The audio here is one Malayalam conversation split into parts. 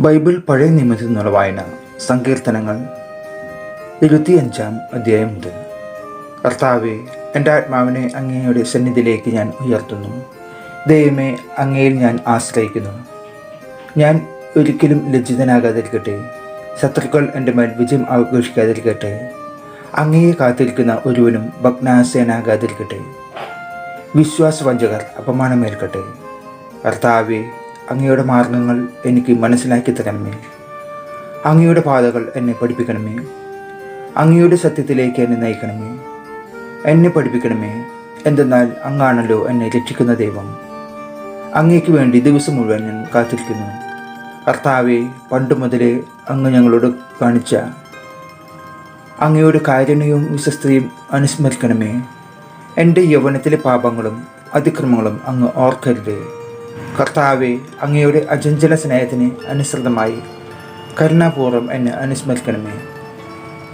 ബൈബിൾ പഴയ നിയമത്തിൽ നിന്നുള്ള വായന സങ്കീർത്തനങ്ങൾ ഇരുപത്തിയഞ്ചാം അധ്യായം മുതൽ. കർത്താവെ എന്റെ ആത്മാവിനെ അങ്ങയുടെ സന്നിധിയിലേക്ക് ഞാൻ ഉയർത്തുന്നു. ദൈവമേ അങ്ങയിൽ ഞാൻ ആശ്രയിക്കുന്നു. ഞാൻ ഒരിക്കലും ലജ്ജിതനാകാതിരിക്കട്ടെ. ശത്രുക്കൾ എന്റെ മേൽ വിജയം ആഘോഷിക്കാതിരിക്കട്ടെ. അങ്ങയെ കാത്തിരിക്കുന്ന ഒരുവനും ഭഗ്നാസേനാകാതിരിക്കട്ടെ. വിശ്വാസവഞ്ചകർ അപമാനമേൽക്കട്ടെ. കർത്താവെ അങ്ങയുടെ മാർഗങ്ങൾ എനിക്ക് മനസ്സിലാക്കി തരണമേ. അങ്ങയുടെ പാതകൾ എന്നെ പഠിപ്പിക്കണമേ. അങ്ങയുടെ സത്യത്തിലേക്ക് എന്നെ നയിക്കണമേ. എന്നെ പഠിപ്പിക്കണമേ. എന്തെന്നാൽ അങ്ങാണല്ലോ എന്നെ രക്ഷിക്കുന്ന ദൈവം. അങ്ങയ്ക്ക് വേണ്ടി ദിവസം മുഴുവൻ ഞാൻ കാത്തിരിക്കുന്നു. കർത്താവെ പണ്ട് മുതലേ അങ്ങ് ഞങ്ങളോട് കാണിച്ച അങ്ങയുടെ കാരുണ്യവും വിശ്വസ്തയും അനുസ്മരിക്കണമേ. എന്റെ യൗവനത്തിലെ പാപങ്ങളും അതിക്രമങ്ങളും അങ്ങ് ഓർക്കരുതേ. കർത്താവെ അങ്ങയുടെ അജഞ്ചല സ്നേഹത്തിന് അനുസൃതമായി കരുണാപൂർവം എന്നെ അനുസ്മരിക്കണമേ.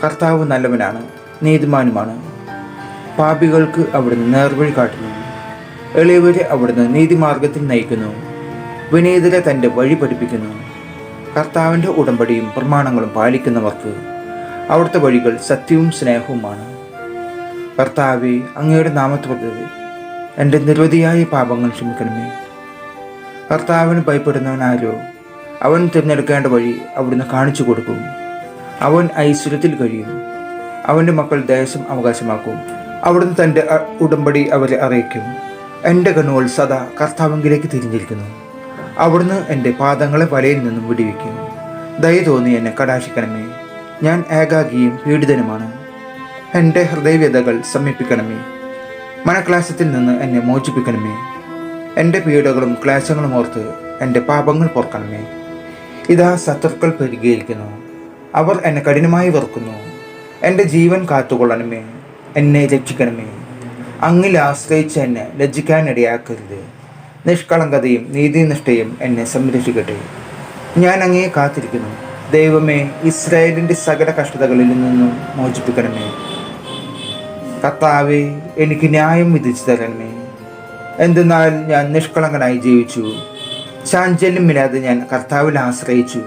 കർത്താവ് നല്ലവനാണ് നീതിമാനുമാണ്. പാപികൾക്ക് അവിടുന്ന് നേർവഴി കാട്ടുന്നു. എളിയവരെ അവിടുന്ന് നീതിമാർഗത്തിൽ നയിക്കുന്നു. വിനീതരെ തന്റെ വഴി പഠിപ്പിക്കുന്നു. കർത്താവിന്റെ ഉടമ്പടിയും പ്രമാണങ്ങളും പാലിക്കുന്നവർക്ക് അവിടുത്തെ വഴികൾ സത്യവും സ്നേഹവുമാണ്. കർത്താവെ അങ്ങയുടെ നാമത്വത്തിൽ എന്റെ നിരവധിയായ പാപങ്ങൾ ക്ഷമിക്കണമേ. കർത്താവിന് ഭയപ്പെടുന്നവനാരോ? അവൻ തിരഞ്ഞെടുക്കേണ്ട വഴി അവിടുന്ന് കാണിച്ചു കൊടുക്കും. അവൻ ഐശ്വര്യത്തിൽ കഴിയും. അവന്റെ മക്കൾ ദേശം അവകാശമാക്കും. അവിടുന്ന് തന്റെ ഉടമ്പടി അവരെ അറിയിക്കും. എന്റെ കണ്ണുകൾ സദാ കർത്താവിങ്കിലേക്ക് തിരിഞ്ഞിരിക്കുന്നു. അവിടുന്ന് എന്റെ പാദങ്ങളെ വലയിൽ നിന്നും വിടുവിക്കും. ദയ തോന്നി എന്നെ കടാശിക്കണമേ ഞാൻ ഏകാഗിയും പീഡിതനുമാണ്. എന്റെ ഹൃദയവ്യതകൾ സമീപിക്കണമേ. മനക്ലാശത്തിൽ നിന്ന് എന്നെ മോചിപ്പിക്കണമേ. എന്റെ പീഡകളും ക്ലേശങ്ങളും ഓർത്ത് എന്റെ പാപങ്ങൾ പൊറുക്കണമേ. ഇതാ ശത്രുക്കൾ പെരുകിയിരിക്കുന്നു. അവർ എന്നെ കഠിനമായി വെറുക്കുന്നു. എന്റെ ജീവൻ കാത്തുകൊള്ളണമേ. എന്നെ രക്ഷിക്കണമേ. അങ്ങിൽ ആശ്രയിച്ച് എന്നെ ലജ്ജിക്കാനിടയാക്കരുത് നിഷ്കളങ്കതയും നീതിനിഷ്ഠയും എന്നെ സംരക്ഷിക്കട്ടെ. ഞാൻ അങ്ങേ കാത്തിരിക്കുന്നു. ദൈവമേ ഇസ്രായേലിന്റെ സകല കഷ്ടതകളിൽ നിന്നും മോചിപ്പിക്കണമേ. കർത്താവെ എനിക്ക് ന്യായം വിധിച്ചു തരണമേ. എന്തെന്നാൽ ഞാൻ നിഷ്കളങ്കനായി ജീവിച്ചു. ചാഞ്ചല്യമില്ലാതെ ഞാൻ കർത്താവിൽ ആശ്രയിച്ചു.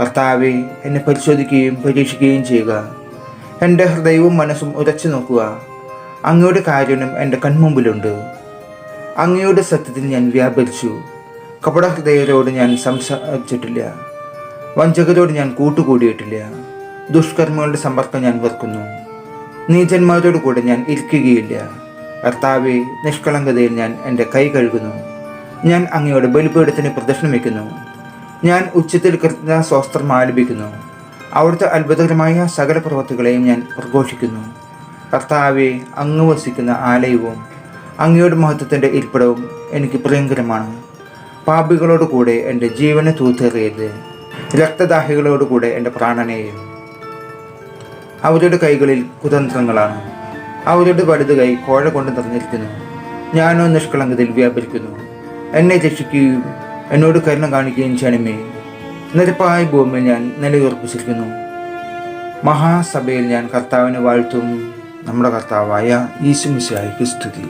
കർത്താവെ എന്നെ പരിശോധിക്കുകയും പരീക്ഷിക്കുകയും ചെയ്യുക. എന്റെ ഹൃദയവും മനസ്സും ഉരച്ചു നോക്കുക. അങ്ങയുടെ കാരുണ്യം എന്റെ കൺമുമ്പിലുണ്ട്. അങ്ങയുടെ സത്യത്തിൽ ഞാൻ വ്യാപരിച്ചു. കപടഹൃദയരോട് ഞാൻ സംസാരിച്ചിട്ടില്ല. വഞ്ചകരോട് ഞാൻ കൂട്ടുകൂടിയിട്ടില്ല. ദുഷ്കർമ്മങ്ങളുടെ സമ്പർക്കം ഞാൻ വെറുക്കുന്നു. നീചന്മാരോട് കൂടെ ഞാൻ ഇരിക്കുകയില്ല. കർത്താവെ നിഷ്കളങ്കതയിൽ ഞാൻ എന്റെ കൈ കഴുകുന്നു. ഞാൻ അങ്ങയുടെ ബലിപീഠത്തിന് പ്രദക്ഷിണം വയ്ക്കുന്നു ഞാൻ ഉച്ചത്തിൽ കൃത്യ സ്വസ്ത്രം ആലപിക്കുന്നു. അവിടുത്തെ അത്ഭുതകരമായ സകല പ്രവൃത്തികളെയും ഞാൻ പ്രഘോഷിക്കുന്നു. കർത്താവെ അങ്ങ് വസിക്കുന്ന ആലയവും അങ്ങയുടെ മഹത്വത്തിന്റെ ഇരിപ്പിടവും എനിക്ക് പ്രിയങ്കരമാണ് പാപികളോട് കൂടെ എന്റെ ജീവനെ തൂത്തേറിയത് രക്തദാഹികളോട് കൂടെ എന്റെ പ്രാണനെയും. അവരുടെ കൈകളിൽ കുതന്ത്രങ്ങളാണ്. അവരുടെ വലുത് കൈ കോഴ കൊണ്ട് നിറഞ്ഞിരിക്കുന്നു. ഞാനോ നിഷ്കളങ്കതയിൽ വ്യാപരിക്കുന്നു എന്നെ രക്ഷിക്കുകയും എന്നോട് കരുണ കാണിക്കുകയും ചെയ്യണമേ. നിരപ്പായ ഭൂമിയിൽ ഞാൻ നിലയുറപ്പിച്ചിരിക്കുന്നു. മഹാസഭയിൽ ഞാൻ കർത്താവിനെ വാഴ്ത്തും. നമ്മുടെ കർത്താവായ ഈശുമിശായിക്ക് സ്തുതി.